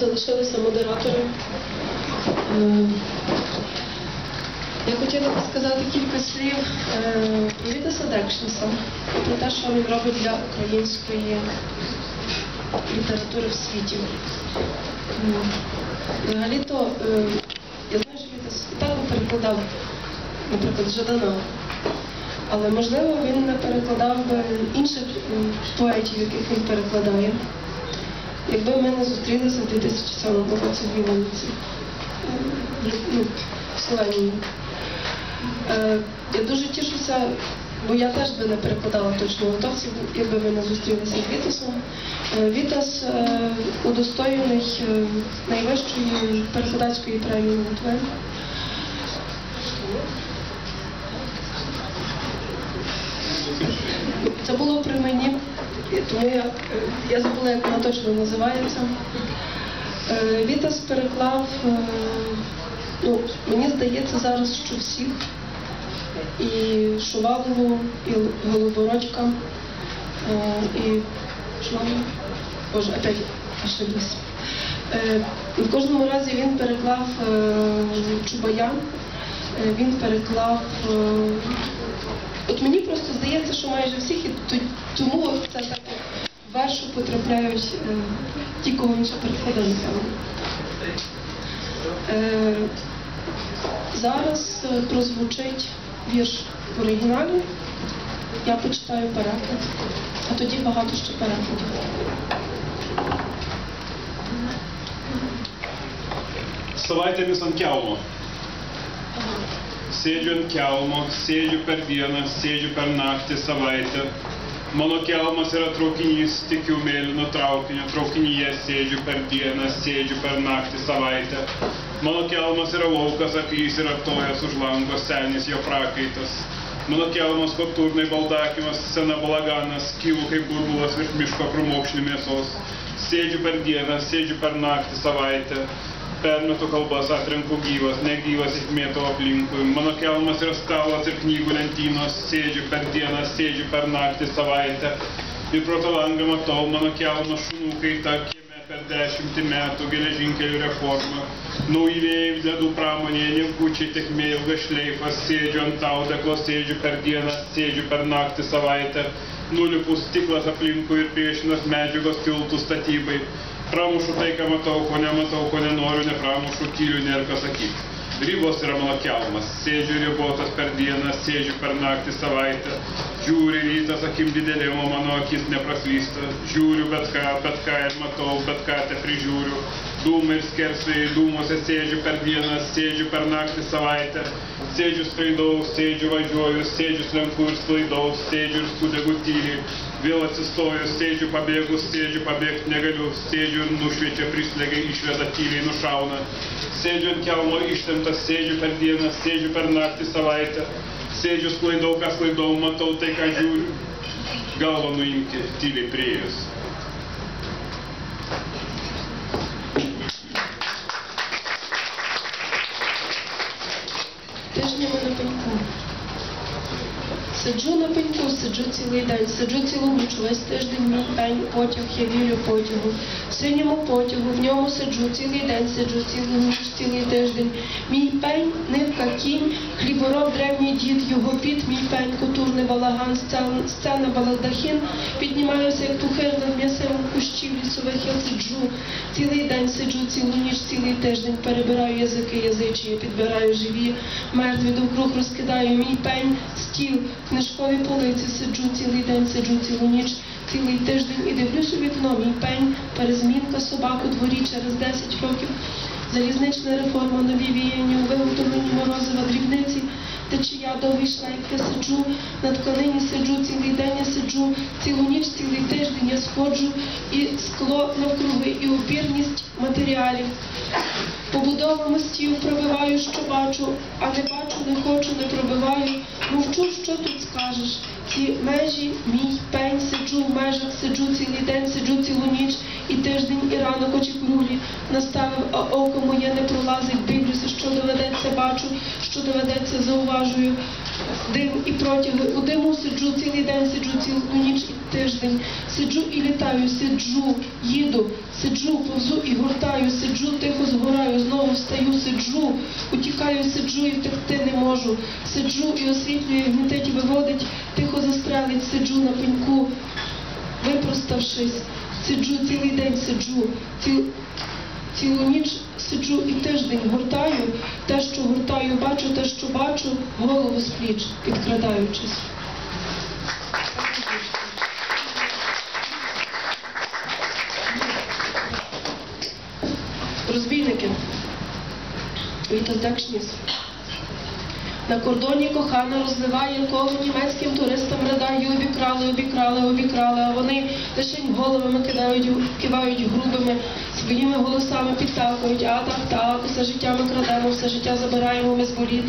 залишилися модератором. Е, Я хотіла би сказати кілька слів е, про Вітаса Декшнса, про те, що він робить для української літератури в світі. М, Взагалі-то, е, я знаю, що Вітас Віталій перекладав, наприклад, Жадана. Але можливо він не перекладав би інших поетів, яких він перекладає. Якби ми не зустрілися в 2007 році в Вінниці, е, ну, в Словенії. Я дуже тішуся, бо я теж би не перекладала точно готовців, якби ми не зустрілися з Вітасом. Е, Вітас е, удостоєний е, найвищої перекладацької премії Литви. Це було при мені, тому я, я забула, як вона точно називається. Е, Вітас переклав, е, ну, мені здається, зараз, що всіх. І Шувалову, і Голобородька, е, і Шувалову. Боже, опять ошиблась. В кожному разі він переклав Чубая, він переклав. От мені просто здається, що майже всіх, і тому це так вершу потрапляють е, ті, кого він ще. Е, зараз е, прозвучить вірш в оригіналі. Я почитаю переклад, а тоді багато ще перекладів. Savaitėmis ant kelmo. Sėdžiu ant kelmo, sėdžiu per dieną, Mano kelmas yra traukinys, tikiu mėlyno traukinio, traukinyje sėdžiu per dieną, sėdžiu per naktį savaitę. Mano kelmas yra laukas, aklys ir attojas už lango, senis jo prakaitas. Mano kelmas kokturnai baldakimas, sena balaganas, kylu kaip burbulas virš miško krūmokšnių mėsos. Sėdžiu per dieną, sėdžiu per naktį savaitę. Permetu kalbas, atrenku gyvas, negyvas įkmėto aplinkui. Mano kelmas yra stalas ir knygų lentynos. Sėdžiu per dieną, sėdžiu per naktį savaitę. Ir pro tą langą matau mano kelmo šunų ta kieme per dešimtį metų geležinkelių reforma. Nauji vėjai ledų pramonėje, niekučiai tekmė ilgas šleifas. Sėdžiu ant audeklo, sėdžiu per dieną, sėdžiu per naktį savaitę. Nulipu stiklas aplinkui ir priešinas medžiagos tiltų statybai. Pramušu tai, ką matau, ko nematau, ko nenoriu, nepramušu, tyliu, nėra ką sakyti. Ribos yra mano kelmas. Sėdžiu ribotas per dieną, sėdžiu per naktį savaitę. Žiūri rytas akim didelėm, o mano akis nepraslysta. Žiūriu bet ką, bet ką ir matau, bet ką te prižiūriu. Dūmai ir skersai, dūmose sėdžiu per dieną, sėdžiu per naktį savaitę. Sėdžiu skraidau, sėdžiu važiuoju, sėdžiu slenku ir sklaidau, sėdžiu ir sudegu tyliai. Vėl atsistoju, sėdžiu pabėgus, sėdžiu pabėgti negaliu, sėdžiu nušviečia, prislegia, išveda tyliai, nušauna. Sėdžiu ant kelmo ištemptas, sėdžiu per dieną, sėdžiu per naktį savaitę. Sėdžiu sklaidau, ką sklaidau, matau tai, ką žiūriu. Galvą nuimti tyliai prieėjus. Сиджу на пеньку, сиджу цілий день, сиджу цілу ніч, весь тиждень мій день, потяг, я вірю потягу. В синьому потягу, в ньому сиджу цілий день, сиджу цілу ніч, цілий тиждень. Мій пень, нивка, кінь, хлібороб, древній дід, його піт, мій пень, кутурний балаган, сцена, баладахін. Піднімаюся, як пухир над м'ясем кущів лісових, я сиджу. Цілий день сиджу, цілу ніч, цілий тиждень, перебираю язики, язичі, підбираю живі, мертві довкруг розкидаю мій пень, стіл, книжкові полиці, сиджу цілий день, сиджу цілу ніч, цілий тиждень і дивлюсь у вікно, мій пень, перезмінка собак у дворі через 10 років. Залізнична реформа, нові віяння, виготовлені морозива дрібниці, течія довгий шлейф, я сиджу, на тканині сиджу, цілий день я сиджу, цілу ніч, цілий тиждень я сходжу, і скло навкруги, і опірність матеріалів. Побудова мостів пробиваю, що бачу, а не бачу, не хочу, не пробиваю. Мовчу, що тут скажеш. Ці межі, мій пень, сиджу в межах, сиджу цілий день, сиджу цілу ніч, і тиждень, і ранок очі круглі. Наставив, а око моє не пролазить, дивлюся, що доведеться, бачу, що доведеться, зауважую. Дим і протяги. У диму сиджу цілий день, сиджу цілу ніч і тиждень. Сиджу і літаю, сиджу, їду, сиджу, повзу і гуртаю, сиджу, тихо згораю, знову встаю, сиджу, утікаю, сиджу і втекти не можу. Сиджу і освітлює, гнітить і виводить, тихо застрелить, сиджу на пеньку, випроставшись, сиджу цілий день, сиджу, ціл, цілу ніч сиджу і тиждень гуртаю, те, що гуртаю, бачу, те, що бачу, голову з пліч, підкрадаючись. Розбійники. Вітодекшніс. На кордоні кохана розливає коло німецьким туристам радаю, обікрали, обікрали, обікрали, а вони лишень головами кидають, кивають грубими, своїми голосами підтакують, а так, так, все життя ми крадемо, все життя забираємо ми з боліт.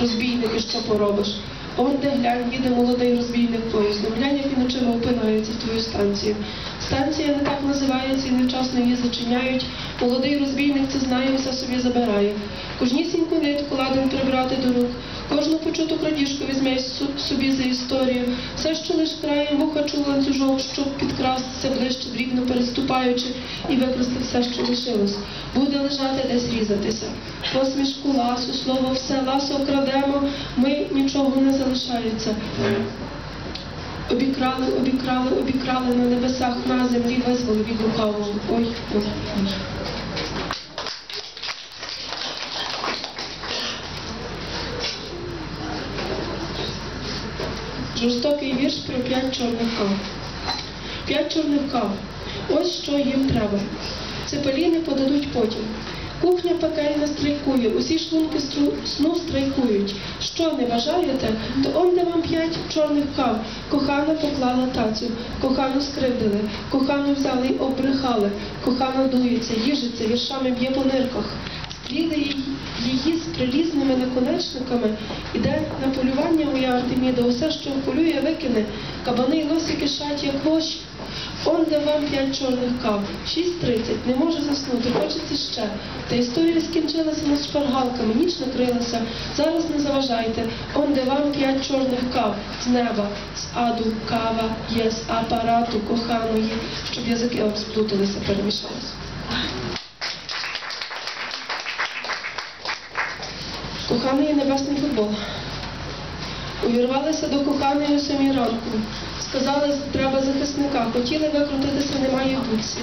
Розбійники, що поробиш? Он де глянь, їде молодий розбійник поїздом. Глянь, як він очима опинається в твою станцію. Станція не так називається і невчасно її зачиняють. Молодий розбійник це знає, все собі забирає. Кожнісіньку нитку ладен прибрати до рук. Кожну почуту крадіжку візьме собі за історію. Все, що лиш краєм вуха чув ланцюжок, щоб підкрастися ближче, дрібно переступаючи і викрасти все, що лишилось. Буде лежати десь різатися. Посмішку ласу, слово все, ласо крадемо, ми нічого не залишається. Обікрали, обікрали, обікрали на небесах, на землі визвали від лукавого. Ой, ой, ой. Жорстокий вірш про п'ять чорних кав. П'ять чорних кав. Ось що їм треба. Цепеліни подадуть потім. Кухня пекельна страйкує, усі шлунки сну страйкують. Що не бажаєте, то он де вам п'ять чорних кав. Кохана поклала тацю, кохану скривдили, кохану взяли й обрехали, кохана дується, їжиться, віршами б'є по нирках. Стріли її, її з прилізними наконечниками, іде на полювання моя Артеміда, усе, що полює, викине, кабани й лосі кишать, як воші. Он де вам п'ять чорних кав, 6.30, не може заснути, хочеться ще. Та історія скінчилася над шпаргалками, ніч накрилася. Зараз не заважайте. Он де вам п'ять чорних кав з неба, з аду, кава, є з апарату коханої, щоб язики вам сплуталися, перемішалися. Коханий небесний футбол. Увірвалися до коханої о самій ранку. Сказали, треба захисника. Хотіли викрутитися, немає бутсі.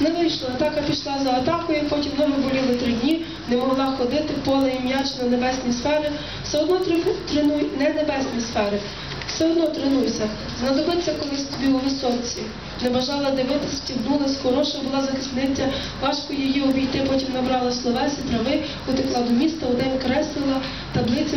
Не вийшло. Атака пішла за атакою, потім ноги боліли три дні, не могла ходити, поле і м'яч на небесні сфери. Все одно тренуй не небесні сфери. Все одно тренуйся. Знадобиться колись тобі у висоці. Не бажала дивитися, стягнулась, хороша була захисниця, важко її обійти, потім набрала словесі, трави, утекла до міста, удень креслила, таблиці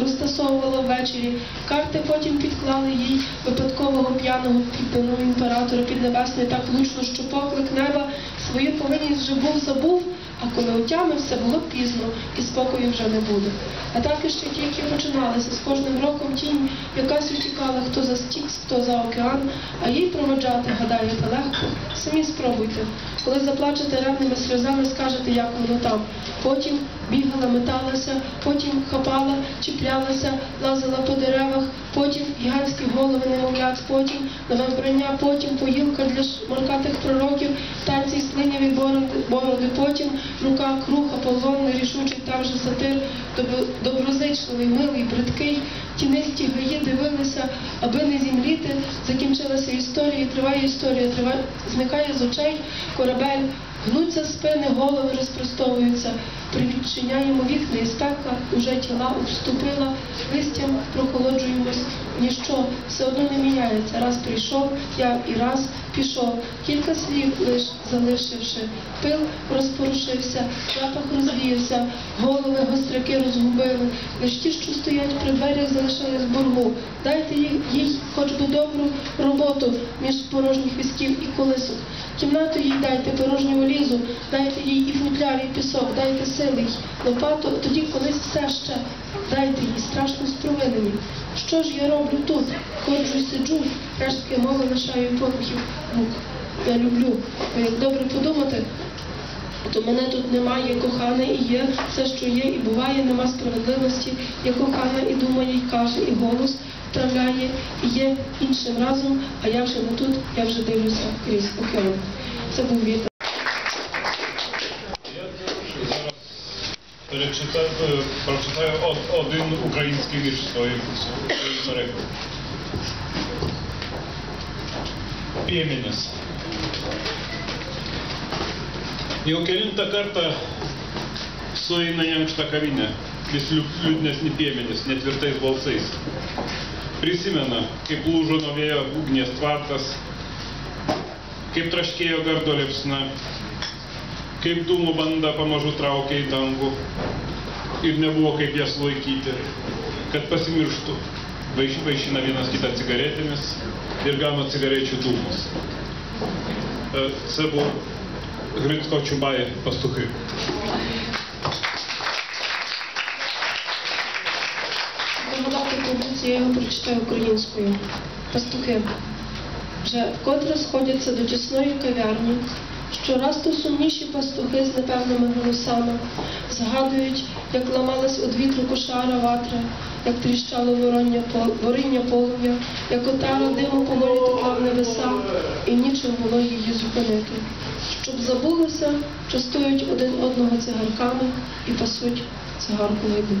розтасовувала ввечері. Карти потім підклали їй випадкового п'яного підданого імператора під небесний так влучно, що поклик неба свою повинність вже був забув, а коли отямився, було пізно і спокою вже не буде. Атаки ще тільки починалися. З кожним роком тінь якась утікала, хто за стікс, хто за океан, а їй проводжати, гадаєте, легко. Самі спробуйте. Коли заплачете ревними сльозами, скажете, як воно там. Потім бігала, металася, потім хапала, чіплялася, лазила по деревах, потім гігантські голови немовлят, потім нове вбрання, потім поїлка для шмаркатих пророків, танці й слиняві бороди, бороди, потім рука круг, Аполлон, рішучий там же сатир, добро- доброзичливий, милий, бридкий, тінисті гаї дивилися, аби не зімліти, закінчилася історія, триває історія, триває, зникає з очей корабель, гнуться спини, голови розпростовуються, привідчиняємо вікна і спека, уже тіла вступила, листям прохолоджуємось, ніщо все одно не міняється. Раз прийшов, я і раз пішов. Кілька слів лиш залишивши, пил розпорушився, запах розвіявся, голови гостряки розгубили, лиш ті, що стоять при дверях, в боргу. Дайте їй, хоч би добру роботу між порожніх візків і колисок. Кімнату їй дайте, порожню валізу, дайте їй і футляр, і пісок, дайте сили їй, лопату, тоді колись все ще. Дайте їй страшно спровинені. Що ж я роблю тут? Ходжу і сиджу, рештки мови лишаю подухів мук. Я люблю. Бо як добре подумати, То мене тут немає, кохана, і є все, що є, і буває, нема справедливості. Я кохана і думає, і каже, і голос вправляє, і є іншим разом, а я вже не тут, я вже дивлюся крізь океан. Це був вітер. czyta, przeczytają od, Odyn ukraiński wiersz swoim, swoim reku. Pieminis. Jau kelintą kartą sueina jam šitą kavinę, vis liūdnesni piemenys, netvirtais balsais. Prisimena, kaip lūžo nuo vėjo ugnės tvartas, kaip traškėjo gardo liepsna, kaip dūmų banda pamažu traukė į dangų, ir nebuvo kaip jas laikyti, kad pasimirštų. Vaiš, vaišina vienas kitą cigaretėmis ir gano cigarečių dūmus. Е, Це був Грицько Чубай пастухи. Пригадати традицію, я його прочитаю українською. Пастухи. Вже вкотре сходяться до тісної кав'ярні. Щораз то сумніші пастухи з непевними голосами згадують, як ламалась од вітру кошара ватра, як тріщало вороння, по- полум'я, як отара диму поволі текла в небеса, і нічим було її зупинити. Щоб забулося, частують один одного цигарками і пасуть цигарку гайду.